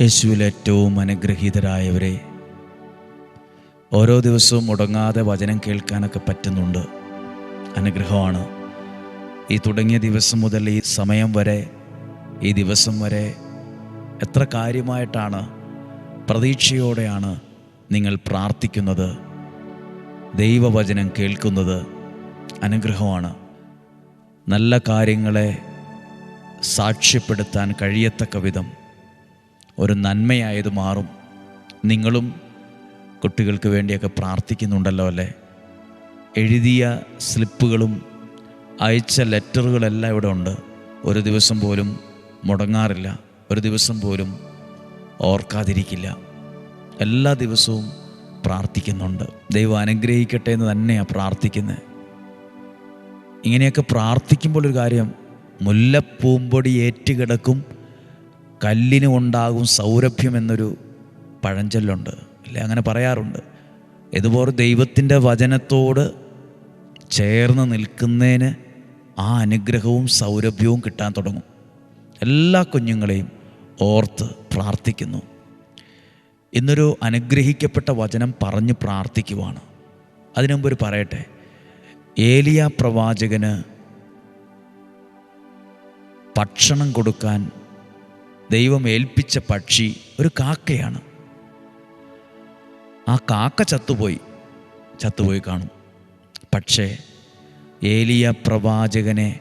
യേശുവിൽ ഏറ്റവും അനുഗ്രഹീതരായവരെ ഓരോ ദിവസവും മുടങ്ങാതെ വചനം കേൾക്കാനൊക്കെ പറ്റുന്നുണ്ട്. അനുഗ്രഹമാണ്. ഈ തുടങ്ങിയ ദിവസം മുതൽ ഈ സമയം വരെ ഈ ദിവസം വരെ എത്ര കാര്യമായിട്ടാണ് പ്രതീക്ഷയോടെയാണ് നിങ്ങൾ പ്രാർത്ഥിക്കുന്നത് ദൈവവചനം കേൾക്കുന്നത്. അനുഗ്രഹമാണ്. നല്ല കാര്യങ്ങളെ സാക്ഷ്യപ്പെടുത്താൻ കഴിയത്തക്ക വിധം ഒരു നന്മയായത് മാറും. നിങ്ങളും കുട്ടികൾക്ക് വേണ്ടിയൊക്കെ പ്രാർത്ഥിക്കുന്നുണ്ടല്ലോ അല്ലേ? എഴുതിയ സ്ലിപ്പുകളും അയച്ച ലെറ്ററുകളെല്ലാം ഇവിടെ ഉണ്ട്. ഒരു ദിവസം പോലും മുടങ്ങാറില്ല. ഒരു ദിവസം പോലും ഓർക്കാതിരിക്കില്ല. എല്ലാ ദിവസവും പ്രാർത്ഥിക്കുന്നുണ്ട്. ദൈവം അനുഗ്രഹിക്കട്ടെ എന്ന് തന്നെയാണ് പ്രാർത്ഥിക്കുന്നത് ഇങ്ങനെയൊക്കെ പ്രാർത്ഥിക്കുമ്പോൾ ഒരു കാര്യം മുല്ലപ്പൂമ്പൊടി ഏറ്റുകിടക്കും കല്ലിന് ഉണ്ടാകും സൗരഭ്യം എന്നൊരു പഴഞ്ചൊല്ലുണ്ട്. അല്ലെ? അങ്ങനെ പറയാറുണ്ട്. ഇതുപോലെ ദൈവത്തിന്റെ വചനത്തോട് ചേർന്ന് നിൽക്കുന്നതിന് ആ അനുഗ്രഹവും സൗരഭ്യവും കിട്ടാൻ തുടങ്ങും. എല്ലാ കുഞ്ഞുങ്ങളെയും ഓർത്ത് പ്രാർത്ഥിക്കുന്നു. ഇന്നൊരു അനുഗ്രഹിക്കപ്പെട്ട വചനം പറഞ്ഞ് പ്രാർത്ഥിക്കുവാണ്. അതിനു മുമ്പ് ഒരു പറയട്ടെ. ഏലിയ പ്രവാചകന് ഭക്ഷണം കൊടുക്കാൻ ദൈവം ഏൽപ്പിച്ച പക്ഷി ഒരു കാക്കയാണ്. ആ കാക്ക ചത്തുപോയി. ചത്തുപോയി കാണും. പക്ഷേ ഏലിയ പ്രവാചകനെ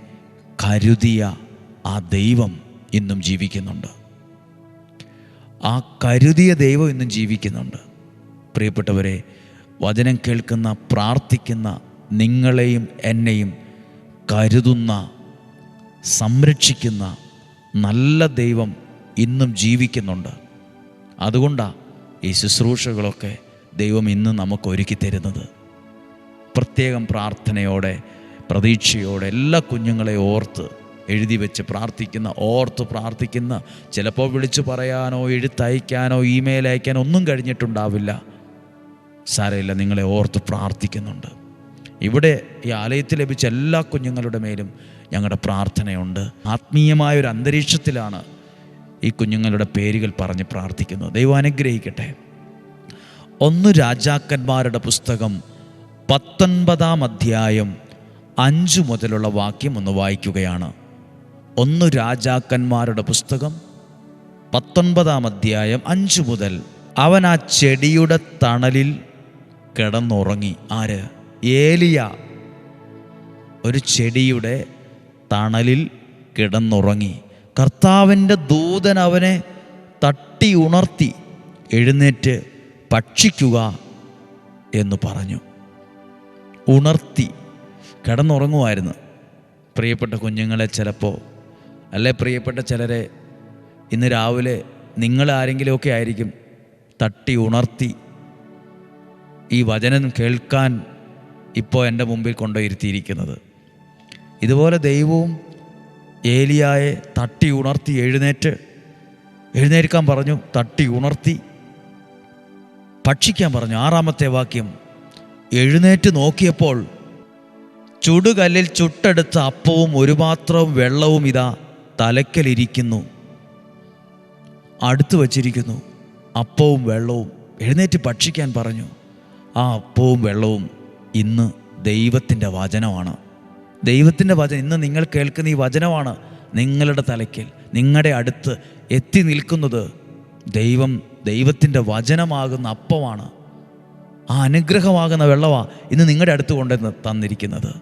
കരുതിയ ആ ദൈവം ഇന്നും ജീവിക്കുന്നുണ്ട്. ആ കരുതിയ ദൈവം ഇന്നും ജീവിക്കുന്നുണ്ട്. പ്രിയപ്പെട്ടവരെ വചനം കേൾക്കുന്ന പ്രാർത്ഥിക്കുന്ന നിങ്ങളെയും എന്നെയും കരുതുന്ന സംരക്ഷിക്കുന്ന നല്ല ദൈവം ഇന്നും ജീവിക്കുന്നുണ്ട്. അതുകൊണ്ടാണ് ഈ ശുശ്രൂഷകളൊക്കെ ദൈവം ഇന്ന് നമുക്ക് ഒരുക്കി തരുന്നത്. പ്രത്യേകം പ്രാർത്ഥനയോടെ പ്രതീക്ഷയോടെ എല്ലാ കുഞ്ഞുങ്ങളെ ഓർത്ത് എഴുതി വെച്ച് പ്രാർത്ഥിക്കുന്ന ഓർത്ത് പ്രാർത്ഥിക്കുന്ന ചിലപ്പോൾ വിളിച്ചു പറയാനോ എഴുത്തയക്കാനോ ഇമെയിൽ അയക്കാനോ ഒന്നും കഴിഞ്ഞിട്ടുണ്ടാവില്ല. സാരമില്ല നിങ്ങളെ ഓർത്ത് പ്രാർത്ഥിക്കുന്നുണ്ട്. ഇവിടെ ഈ ആലയത്തിൽ ലഭിച്ച എല്ലാ കുഞ്ഞുങ്ങളുടെ മേലും ഞങ്ങളുടെ പ്രാർത്ഥനയുണ്ട്. ആത്മീയമായ ഒരു അന്തരീക്ഷത്തിലാണ് ഈ കുഞ്ഞുങ്ങളുടെ പേരുകൾ പറഞ്ഞ് പ്രാർത്ഥിക്കുന്നു. ദൈവം അനുഗ്രഹിക്കട്ടെ. ഒന്ന് രാജാക്കന്മാരുടെ പുസ്തകം പത്തൊൻപതാം അധ്യായം അഞ്ചു മുതലുള്ള വാക്യം ഒന്ന് വായിക്കുകയാണ്. ഒന്ന് രാജാക്കന്മാരുടെ പുസ്തകം പത്തൊൻപതാം അധ്യായം അഞ്ചു മുതൽ അവൻ ആ ചെടിയുടെ തണലിൽ കിടന്നുറങ്ങി. ആര്? ഏലിയ. ഒരു ചെടിയുടെ തണലിൽ കിടന്നുറങ്ങി. കർത്താവിന്റെ ദൂതൻ അവനെ തട്ടി ഉണർത്തി എഴുന്നേറ്റ് ഭക്ഷിക്കുക എന്ന് പറഞ്ഞു. ഉണർത്തി കിടന്നുറങ്ങുമായിരുന്നു. പ്രിയപ്പെട്ട കുഞ്ഞുങ്ങളെ ചിലപ്പോൾ അല്ലെ പ്രിയപ്പെട്ട ചിലരെ ഇന്ന് രാവിലെ നിങ്ങൾ ആരെങ്കിലുമൊക്കെ ആയിരിക്കും തട്ടി ഉണർത്തി ഈ വചനം കേൾക്കാൻ ഇപ്പോൾ എന്റെ മുമ്പിൽ കൊണ്ടുവരുത്തിയിരിക്കുന്നത്. ഇതുപോലെ ദൈവവും ഏലിയായെ തട്ടി ഉണർത്തി എഴുന്നേറ്റ്. എഴുന്നേൽക്കാൻ പറഞ്ഞു തട്ടി ഉണർത്തി. ഭക്ഷിക്കാൻ പറഞ്ഞു. ആറാമത്തെ വാക്യം എഴുന്നേറ്റ് നോക്കിയപ്പോൾ ചുടുകല്ലിൽ ചുട്ടെടുത്ത അപ്പവും ഒരു പാത്രവും വെള്ളവും ഇതാ തലക്കലിരിക്കുന്നു അടുത്തു വച്ചിരിക്കുന്നു. അപ്പവും വെള്ളവും. എഴുന്നേറ്റ് ഭക്ഷിക്കാൻ പറഞ്ഞു. ആ അപ്പവും വെള്ളവും ഇന്ന് ദൈവത്തിന്റെ വചനമാണ്. ദൈവത്തിന്റെ വചനം ഇന്ന് നിങ്ങൾ കേൾക്കുന്ന ഈ വചനമാണ് നിങ്ങളുടെ തലയ്ക്കൽ. നിങ്ങളുടെ അടുത്ത് എത്തി നിൽക്കുന്നത് ദൈവം ദൈവത്തിന്റെ വചനമാകുന്ന അപ്പമാണ്. ആ അനുഗ്രഹമാകുന്ന വെള്ളമാണ് ഇന്ന് നിങ്ങളുടെ അടുത്ത് കൊണ്ടുവന്ന് തന്നിരിക്കുന്നത്.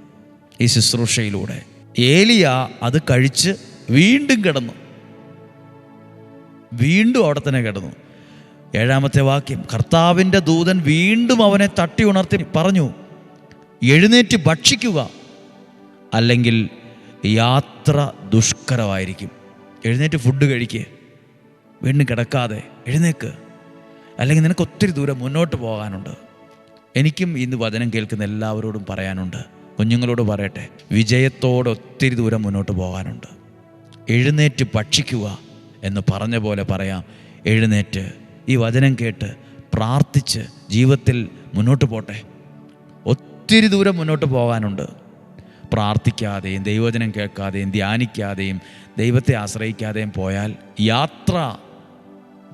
ഈ ശുശ്രൂഷയിലൂടെ. ഏലിയ അത് കഴിച്ച് വീണ്ടും കിടന്നു. വീണ്ടും അവിടെ തന്നെ കിടന്നു. ഏഴാമത്തെ വാക്യം കർത്താവിന്റെ ദൂതൻ വീണ്ടും അവനെ തട്ടി ഉണർത്തി പറഞ്ഞു എഴുന്നേറ്റ് ഭക്ഷിക്കുക അല്ലെങ്കിൽ യാത്ര ദുഷ്കരമായിരിക്കും. എഴുന്നേറ്റ് ഫുഡ് കഴിക്കുക വീണ്ടും കിടക്കാതെ എഴുന്നേക്ക്. അല്ലെങ്കിൽ നിനക്ക് ഒത്തിരി ദൂരം മുന്നോട്ട് പോകാനുണ്ട്. എനിക്കും ഇന്ന് വചനം കേൾക്കുന്ന എല്ലാവരോടും പറയാനുണ്ട്. കുഞ്ഞുങ്ങളോട് പറയട്ടെ വിജയത്തോടെ ഒത്തിരി ദൂരം മുന്നോട്ട് പോകാനുണ്ട്. എഴുന്നേറ്റ് ഭക്ഷിക്കുക എന്ന് പറഞ്ഞ പോലെ പറയാം. എഴുന്നേറ്റ് ഈ വചനം കേട്ട് പ്രാർത്ഥിച്ച് ജീവിതത്തിൽ മുന്നോട്ട് പോട്ടെ. ഒത്തിരി ദൂരം മുന്നോട്ട് പോകാനുണ്ട്. പ്രാർത്ഥിക്കാതെയും ദൈവചനം കേൾക്കാതെയും ധ്യാനിക്കാതെയും ദൈവത്തെ ആശ്രയിക്കാതെയും പോയാൽ യാത്ര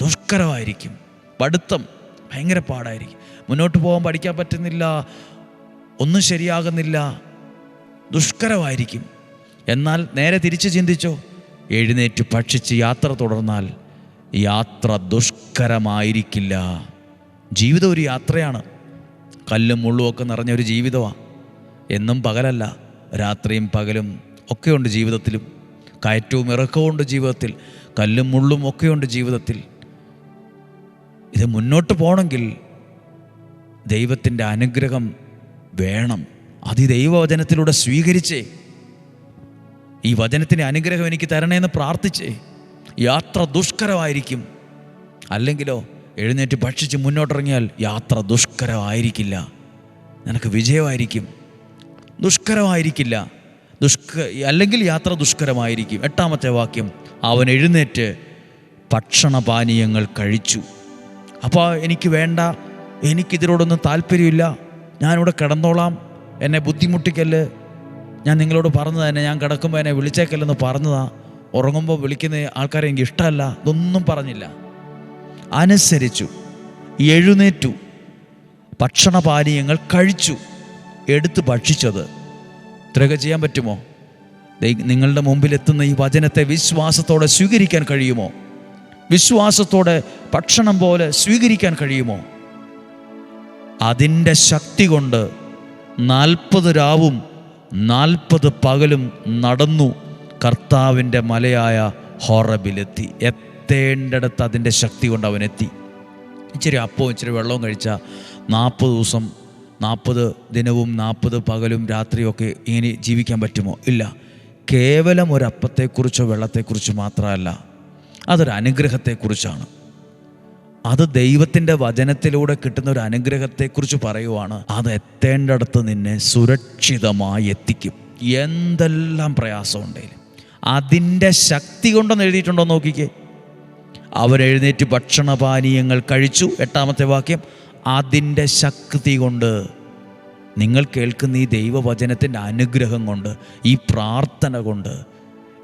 ദുഷ്കരമായിരിക്കും. പഠിത്തം ഭയങ്കര പാടായിരിക്കും. മുന്നോട്ട് പോകാൻ പഠിക്കാൻ പറ്റുന്നില്ല ഒന്നും ശരിയാകുന്നില്ല ദുഷ്കരമായിരിക്കും. എന്നാൽ നേരെ തിരിച്ച് ചിന്തിച്ചോ എഴുന്നേറ്റ് ഭക്ഷിച്ച് യാത്ര തുടർന്നാൽ യാത്ര ദുഷ്കരമായിരിക്കില്ല. ജീവിതം ഒരു യാത്രയാണ്. കല്ലും മുള്ളുമൊക്കെ നിറഞ്ഞൊരു ജീവിതമാണ് എന്നും പകലല്ല. രാത്രിയും പകലും ഒക്കെയുണ്ട് ജീവിതത്തിലും. കയറ്റവും ഇറക്കവും ഉണ്ട് ജീവിതത്തിൽ. കല്ലും മുള്ളും ഒക്കെയുണ്ട് ജീവിതത്തിൽ. ഇത് മുന്നോട്ട് പോകണമെങ്കിൽ ദൈവത്തിന്റെ അനുഗ്രഹം വേണം. അത് ഈ ദൈവവചനത്തിലൂടെ സ്വീകരിച്ചേ ഈ വചനത്തിന്റെ അനുഗ്രഹം എനിക്ക് തരണേന്ന് പ്രാർത്ഥിച്ചേ യാത്ര ദുഷ്കരമായിരിക്കും. അല്ലെങ്കിലോ എഴുന്നേറ്റ് ഭക്ഷിച്ച് മുന്നോട്ടിറങ്ങിയാൽ യാത്ര ദുഷ്കരമായിരിക്കില്ല. നിനക്ക് വിജയമായിരിക്കും. ദുഷ്കരമായിരിക്കില്ല. ദുഷ്ക അല്ലെങ്കിൽ യാത്ര ദുഷ്കരമായിരിക്കും. എട്ടാമത്തെ വാക്യം അവൻ എഴുന്നേറ്റ് ഭക്ഷണപാനീയങ്ങൾ കഴിച്ചു. അപ്പോൾ എനിക്ക് വേണ്ട എനിക്കിതിനോടൊന്നും താല്പര്യമില്ല. ഞാനിവിടെ കിടന്നോളാം. എന്നെ ബുദ്ധിമുട്ടിക്കല്ല്. ഞാൻ നിങ്ങളോട് പറഞ്ഞു തന്നെ ഞാൻ കിടക്കുമ്പോൾ എന്നെ വിളിച്ചേക്കല്ലെന്ന് പറഞ്ഞതാ. ഉറങ്ങുമ്പോൾ വിളിക്കുന്ന ആൾക്കാരെ എനിക്ക് ഇഷ്ടമല്ല. ഇതൊന്നും പറഞ്ഞില്ല. അനുസരിച്ചു എഴുന്നേറ്റു ഭക്ഷണപാനീയങ്ങൾ കഴിച്ചു. എടുത്ത് ഭക്ഷിച്ചത്. ഇത്രയൊക്കെ ചെയ്യാൻ പറ്റുമോ? നിങ്ങളുടെ മുമ്പിൽ എത്തുന്ന ഈ വചനത്തെ വിശ്വാസത്തോടെ സ്വീകരിക്കാൻ കഴിയുമോ? വിശ്വാസത്തോടെ ഭക്ഷണം പോലെ സ്വീകരിക്കാൻ കഴിയുമോ? അതിന്റെ ശക്തി കൊണ്ട് നാൽപ്പത് രാവും നാൽപ്പത് പകലും നടന്നു കർത്താവിന്റെ മലയായ ഹോറബിലെത്തി. എത്തേണ്ടിടത്ത് അതിന്റെ ശക്തി കൊണ്ട് അവനെത്തി. ഇച്ചിരി അപ്പവും ഇച്ചിരി വെള്ളവും കഴിച്ചാൽ നാൽപ്പത് ദിവസം നാൽപ്പത് ദിനവും നാൽപ്പത് പകലും രാത്രിയൊക്കെ ഇങ്ങനെ ജീവിക്കാൻ പറ്റുമോ? ഇല്ല. കേവലം ഒരു അപ്പത്തെക്കുറിച്ചോ വെള്ളത്തെക്കുറിച്ചോ മാത്രമല്ല അതൊരു അനുഗ്രഹത്തെക്കുറിച്ചാണ്. അത് ദൈവത്തിന്റെ വചനത്തിലൂടെ കിട്ടുന്ന ഒരു അനുഗ്രഹത്തെക്കുറിച്ച് പറയുവാണ് അത് എത്തേണ്ടടുത്ത് നിന്നെ സുരക്ഷിതമായി എത്തിക്കും. എന്തെല്ലാം പ്രയാസമുണ്ടെങ്കിലും അതിന്റെ ശക്തി കൊണ്ടെന്ന് എഴുതിയിട്ടുണ്ടോ നോക്കിക്കേ. അവരെഴുന്നേറ്റ് ഭക്ഷണപാനീയങ്ങൾ കഴിച്ചു. എട്ടാമത്തെ വാക്യം അതിന്റെ ശക്തി കൊണ്ട് നിങ്ങൾ കേൾക്കുന്ന ഈ ദൈവവചനത്തിന്റെ അനുഗ്രഹം കൊണ്ട് ഈ പ്രാർത്ഥന കൊണ്ട്.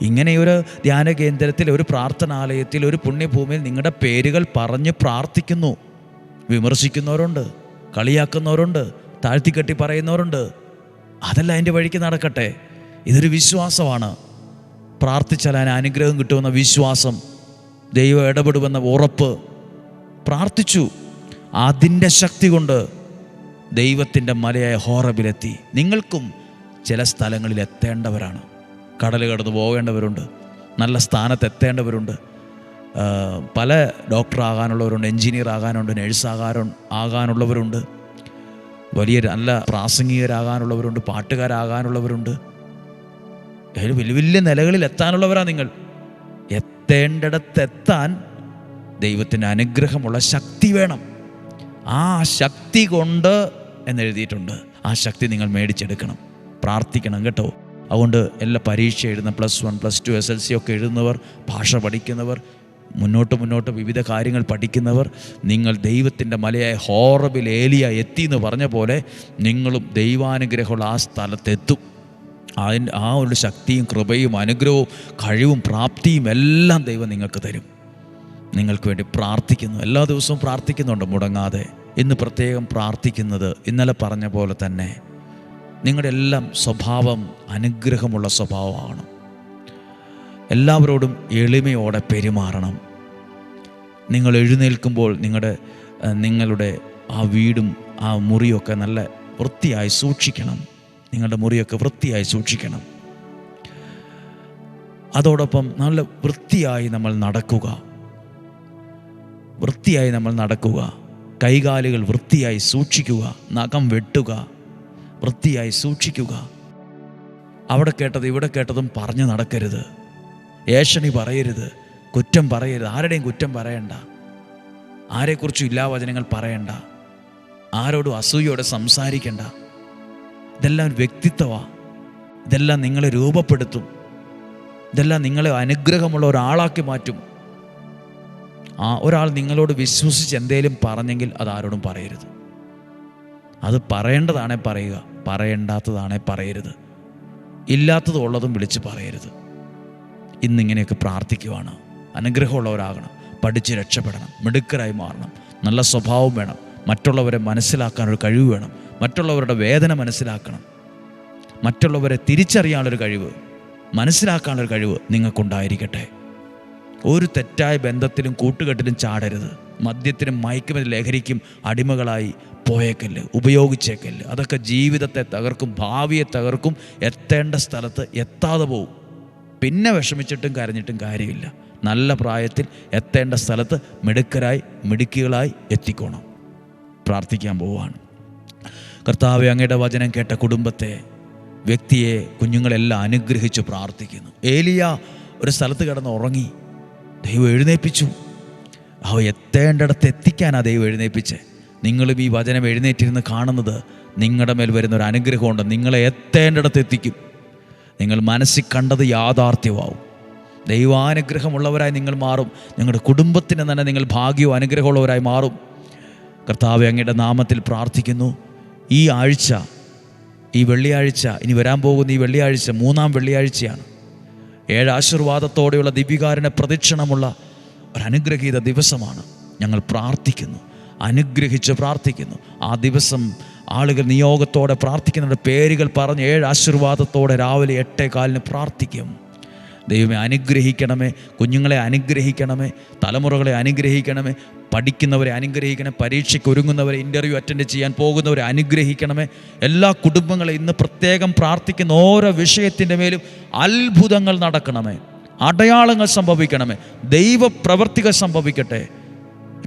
ഇങ്ങനെയൊരു ധ്യാന കേന്ദ്രത്തിൽ ഒരു പ്രാർത്ഥനാലയത്തിൽ ഒരു പുണ്യഭൂമിയിൽ നിങ്ങളുടെ പേരുകൾ പറഞ്ഞ് പ്രാർത്ഥിക്കുന്നു. വിമർശിക്കുന്നവരുണ്ട് കളിയാക്കുന്നവരുണ്ട് താഴ്ത്തിക്കെട്ടി പറയുന്നവരുണ്ട്. അതല്ല അതിന്റെ വഴിക്ക് നടക്കട്ടെ. ഇതൊരു വിശ്വാസമാണ്. പ്രാർത്ഥിച്ചാൽ അതിന് അനുഗ്രഹം കിട്ടുമെന്ന വിശ്വാസം ദൈവം ഇടപെടുമെന്ന ഉറപ്പ്. പ്രാർത്ഥിച്ചു. അതിന്റെ ശക്തി കൊണ്ട് ദൈവത്തിന്റെ മലയായ ഹോറബിലെത്തി. നിങ്ങൾക്കും ചില സ്ഥലങ്ങളിൽ എത്തേണ്ടവരാണ്. കടൽ കടന്ന് പോകേണ്ടവരുണ്ട് നല്ല സ്ഥാനത്ത് എത്തേണ്ടവരുണ്ട്. പല ഡോക്ടർ ആകാനുള്ളവരുണ്ട് എൻജിനീയർ ആകാനുണ്ട് നഴ്സ് ആകാൻ ആകാനുള്ളവരുണ്ട്. വലിയ നല്ല പ്രാസംഗികരാകാനുള്ളവരുണ്ട് പാട്ടുകാരാകാനുള്ളവരുണ്ട്. അതിൽ വലിയ വലിയ നിലകളിൽ എത്താനുള്ളവരാ നിങ്ങൾ. എത്തേണ്ടിടത്തെത്താൻ ദൈവത്തിന്റെ അനുഗ്രഹമുള്ള ശക്തി വേണം. ആ ശക്തി കൊണ്ട് എന്നെഴുതിയിട്ടുണ്ട്. ആ ശക്തി നിങ്ങൾ മേടിച്ചെടുക്കണം. പ്രാർത്ഥിക്കണം കേട്ടോ. അതുകൊണ്ട് എല്ലാ പരീക്ഷ എഴുതുന്ന plus one plus two S L C ഒക്കെ എഴുതുന്നവർ ഭാഷ പഠിക്കുന്നവർ മുന്നോട്ട് മുന്നോട്ട് വിവിധ കാര്യങ്ങൾ പഠിക്കുന്നവർ നിങ്ങൾ ദൈവത്തിന്റെ മലയായ ഹോറബിൽ ഏലിയ എത്തി എന്ന് പറഞ്ഞ പോലെ നിങ്ങളും ദൈവാനുഗ്രഹമുള്ള ആ സ്ഥലത്തെത്തും. അതിന്റെ ആ ഒരു ശക്തിയും കൃപയും അനുഗ്രഹവും കഴിവും പ്രാപ്തിയും എല്ലാം ദൈവം നിങ്ങൾക്ക് തരും. നിങ്ങൾക്ക് വേണ്ടി പ്രാർത്ഥിക്കുന്നു. എല്ലാ ദിവസവും പ്രാർത്ഥിക്കുന്നുണ്ട് മുടങ്ങാതെ. ഇന്ന് പ്രത്യേകം പ്രാർത്ഥിക്കുന്നത് ഇന്നലെ പറഞ്ഞ പോലെ തന്നെ നിങ്ങളുടെ എല്ലാം സ്വഭാവം അനുഗ്രഹമുള്ള സ്വഭാവമാണ്. എല്ലാവരോടും എളിമയോടെ പെരുമാറണം. നിങ്ങൾ എഴുന്നേൽക്കുമ്പോൾ നിങ്ങളുടെ നിങ്ങളുടെ ആ വീടും ആ മുറിയൊക്കെ നല്ല വൃത്തിയായി സൂക്ഷിക്കണം. നിങ്ങളുടെ മുറിയൊക്കെ വൃത്തിയായി സൂക്ഷിക്കണം. അതോടൊപ്പം നല്ല വൃത്തിയായി നമ്മൾ നടക്കുക. വൃത്തിയായി നമ്മൾ നടക്കുക. കൈകാലുകൾ വൃത്തിയായി സൂക്ഷിക്കുക. നഖം വെട്ടുക. വൃത്തിയായി സൂക്ഷിക്കുക. അവിടെ കേട്ടത് ഇവിടെ കേട്ടതും പറഞ്ഞു നടക്കരുത്. ഏഷണി പറയരുത്. കുറ്റം പറയരുത്. ആരുടെയും കുറ്റം പറയണ്ട. ആരെക്കുറിച്ചും ഇല്ലാവചനങ്ങൾ പറയണ്ട. ആരോടും അസൂയോടെ സംസാരിക്കണ്ട. ഇതെല്ലാം വ്യക്തിത്വമാണ് ഇതെല്ലാം നിങ്ങളെ രൂപപ്പെടുത്തും. ഇതെല്ലാം നിങ്ങളെ അനുഗ്രഹമുള്ള ഒരാളാക്കി മാറ്റും. ആ ഒരാൾ നിങ്ങളോട് വിശ്വസിച്ച് എന്തേലും പറഞ്ഞെങ്കിൽ അത് ആരോടും പറയരുത്. അത് പറയേണ്ടതാണേ പറയുക പറയേണ്ടാത്തതാണേ പറയരുത്. ഇല്ലാത്തതും ഉള്ളതും വിളിച്ച് പറയരുത്. ഇന്നിങ്ങനെയൊക്കെ പ്രാർത്ഥിക്കുവാണ്. അനുഗ്രഹമുള്ളവരാകണം പഠിച്ച് രക്ഷപ്പെടണം മിടുക്കരായി മാറണം നല്ല സ്വഭാവം വേണം മറ്റുള്ളവരെ മനസ്സിലാക്കാനൊരു കഴിവ് വേണം മറ്റുള്ളവരുടെ വേദന മനസ്സിലാക്കണം മറ്റുള്ളവരെ തിരിച്ചറിയാനുള്ളൊരു കഴിവ് മനസ്സിലാക്കാനുള്ളൊരു കഴിവ് നിങ്ങൾക്കുണ്ടായിരിക്കട്ടെ. ഒരു തെറ്റായ ബന്ധത്തിലും കൂട്ടുകെട്ടിലും ചാടരുത്. മദ്യത്തിനും മയക്കുമരുന്ന് ലഹരിക്കും അടിമകളായി പോയേക്കല്ല് ഉപയോഗിച്ചേക്കല്ല്. അതൊക്കെ ജീവിതത്തെ തകർക്കും ഭാവിയെ തകർക്കും എത്തേണ്ട സ്ഥലത്ത് എത്താതെ പോവും. പിന്നെ വിഷമിച്ചിട്ടും കരഞ്ഞിട്ടും കാര്യമില്ല. നല്ല പ്രായത്തിൽ എത്തേണ്ട സ്ഥലത്ത് മിടുക്കരായി മിടുക്കികളായി എത്തിക്കോണം. പ്രാർത്ഥിക്കാൻ പോവുകയാണ്. കർത്താവ് അങ്ങയുടെ വചനം കേട്ട കുടുംബത്തെ വ്യക്തിയെ കുഞ്ഞുങ്ങളെല്ലാം അനുഗ്രഹിച്ച് പ്രാർത്ഥിക്കുന്നു. ഏലിയ ഒരു സ്ഥലത്ത് കിടന്ന് ഉറങ്ങി ദൈവം എഴുന്നേൽപ്പിച്ചു. അവ എത്തേണ്ടിടത്ത് എത്തിക്കാനാണ് ദൈവം എഴുന്നേൽപ്പിച്ചേ. നിങ്ങളും ഈ വചനം എഴുന്നേറ്റിരുന്ന് കാണുന്നത് നിങ്ങളുടെ മേൽ വരുന്ന ഒരു അനുഗ്രഹമുണ്ട്. നിങ്ങളെ എത്തേണ്ടിടത്ത് എത്തിക്കും. നിങ്ങൾ മനസ്സിൽ കണ്ടത് യാഥാർത്ഥ്യമാവും. ദൈവാനുഗ്രഹമുള്ളവരായി നിങ്ങൾ മാറും. നിങ്ങളുടെ കുടുംബത്തിന് തന്നെ നിങ്ങൾ ഭാഗ്യവും അനുഗ്രഹമുള്ളവരായി മാറും. കർത്താവ് അങ്ങയുടെ നാമത്തിൽ പ്രാർത്ഥിക്കുന്നു. ഈ ആഴ്ച ഈ വെള്ളിയാഴ്ച ഇനി വരാൻ പോകുന്ന ഈ വെള്ളിയാഴ്ച മൂന്നാം വെള്ളിയാഴ്ചയാണ്. ഏഴ് ആശീർവാദത്തോടെയുള്ള ദിവ്യകാരനെ പ്രദക്ഷിണമുള്ള അനുഗ്രഹീത ദിവസമാണ്. ഞങ്ങൾ പ്രാർത്ഥിക്കുന്നു. അനുഗ്രഹിച്ച് പ്രാർത്ഥിക്കുന്നു. ആ ദിവസം ആളുകൾ നിയോഗത്തോടെ പ്രാർത്ഥിക്കുന്നവരുടെ പേരുകൾ പറഞ്ഞ് ഏഴ് ആശീർവാദത്തോടെ രാവിലെ എട്ടേ കാലിന് പ്രാർത്ഥിക്കും. ദൈവമേ അനുഗ്രഹിക്കണമേ. കുഞ്ഞുങ്ങളെ അനുഗ്രഹിക്കണമേ. തലമുറകളെ അനുഗ്രഹിക്കണമേ. പഠിക്കുന്നവരെ അനുഗ്രഹിക്കണമേ. പരീക്ഷയ്ക്ക് ഒരുങ്ങുന്നവരെ ഇന്റർവ്യൂ അറ്റൻഡ് ചെയ്യാൻ പോകുന്നവരെ അനുഗ്രഹിക്കണമേ. എല്ലാ കുടുംബങ്ങളെ ഇന്ന് പ്രത്യേകം പ്രാർത്ഥിക്കുന്ന ഓരോ വിഷയത്തിന്റെ മേലും അത്ഭുതങ്ങൾ നടക്കണമേ. അടയാളങ്ങൾ സംഭവിക്കണമേ. ദൈവപ്രവർത്തികൾ സംഭവിക്കട്ടെ.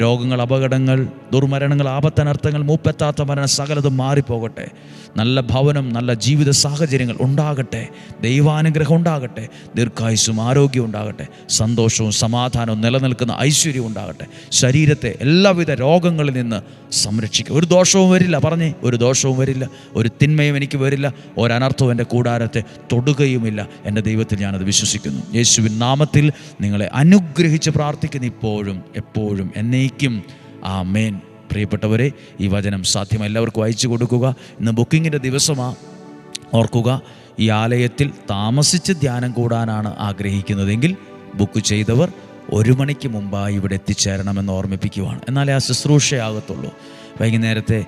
രോഗങ്ങൾ അപകടങ്ങൾ ദുർമരണങ്ങൾ ആപത്തനർത്ഥങ്ങൾ മൂപ്പെത്താത്ത മരണം സകലതും മാറിപ്പോകട്ടെ. നല്ല ഭവനം നല്ല ജീവിത സാഹചര്യങ്ങൾ ഉണ്ടാകട്ടെ. ദൈവാനുഗ്രഹം ഉണ്ടാകട്ടെ. ദീർഘായുസ്സും ആരോഗ്യം ഉണ്ടാകട്ടെ. സന്തോഷവും സമാധാനവും നിലനിൽക്കുന്ന ഐശ്വര്യവും ഉണ്ടാകട്ടെ. ശരീരത്തെ എല്ലാവിധ രോഗങ്ങളിൽ നിന്ന് സംരക്ഷിക്കുക. ഒരു ദോഷവും വരില്ല. പറഞ്ഞേ ഒരു ദോഷവും വരില്ല. ഒരു തിന്മയും എനിക്ക് വരില്ല. ഒരനർത്ഥവും എന്റെ കൂടാരത്തെ തൊടുകയുമില്ല. എന്റെ ദൈവത്തിൽ ഞാനത് വിശ്വസിക്കുന്നു. യേശുവിൻ നാമത്തിൽ നിങ്ങളെ അനുഗ്രഹിച്ച് പ്രാർത്ഥിക്കുന്നു ഇപ്പോഴും എപ്പോഴും എന്നേക്കും ആ മേൻ പ്രിയപ്പെട്ടവരെ ഈ വചനം സാധ്യമായി എല്ലാവർക്കും അയച്ചു കൊടുക്കുക. ഇന്ന് ബുക്കിങ്ങിന്റെ ദിവസമാണ് ഓർക്കുക ഈ ആലയത്തിൽ താമസിച്ച് ധ്യാനം കൂടാനാണ് ആഗ്രഹിക്കുന്നതെങ്കിൽ ബുക്ക് ചെയ്തവർ ഒരു മണിക്ക് മുമ്പായി ഇവിടെ എത്തിച്ചേരണമെന്ന് ഓർമ്മിപ്പിക്കുവാണ്. എന്നാലേ ആ ശുശ്രൂഷയാകത്തുള്ളൂ. വൈകുന്നേരത്തെ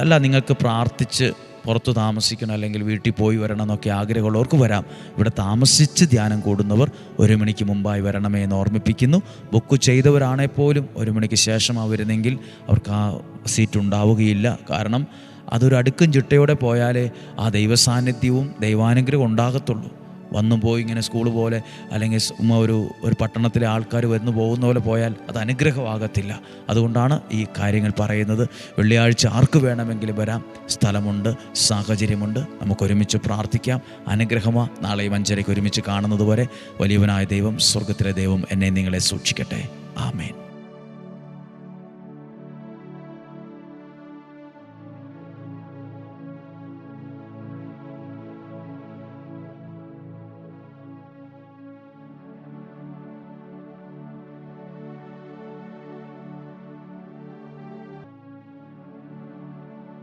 അല്ല നിങ്ങൾക്ക് പ്രാർത്ഥിച്ച് പുറത്ത് താമസിക്കണം അല്ലെങ്കിൽ വീട്ടിൽ പോയി വരണം എന്നൊക്കെ ആഗ്രഹമുള്ളവർക്ക് വരാം. ഇവിടെ താമസിച്ച് ധ്യാനം കൂടുന്നവർ ഒരു മണിക്ക് മുമ്പായി വരണമേ എന്ന് ഓർമ്മിപ്പിക്കുന്നു. ബുക്ക് ചെയ്തവരാണേ പോലും ഒരു മണിക്ക് ശേഷം വരുന്നെങ്കിൽ അവർക്ക് ആ സീറ്റ് ഉണ്ടാവുകയില്ല. കാരണം അതൊരു അടുക്കും ചിട്ടയോടെ പോയാലേ ആ ദൈവസാന്നിധ്യവും ദൈവാനുഗ്രഹം ഉണ്ടാകത്തുള്ളൂ. വന്നു പോയി ഇങ്ങനെ സ്കൂൾ പോലെ അല്ലെങ്കിൽ ഒരു ഒരു പട്ടണത്തിലെ ആൾക്കാർ വന്നു പോകുന്ന പോലെ പോയാൽ അത് അനുഗ്രഹമാകത്തില്ല. അതുകൊണ്ടാണ് ഈ കാര്യങ്ങൾ പറയുന്നത്. വെള്ളിയാഴ്ച ആർക്ക് വേണമെങ്കിലും വരാം. സ്ഥലമുണ്ട് സാഹചര്യമുണ്ട്. നമുക്ക് ഒരുമിച്ച് പ്രാർത്ഥിക്കാം. അനുഗ്രഹമാ. നാളെയും അഞ്ചരയ്ക്ക് ഒരുമിച്ച് കാണുന്നത് വരെ വലിയവനായ ദൈവം സ്വർഗത്തിലെ ദൈവം എന്നെ നിങ്ങളെ സൂക്ഷിക്കട്ടെ. ആമേൻ.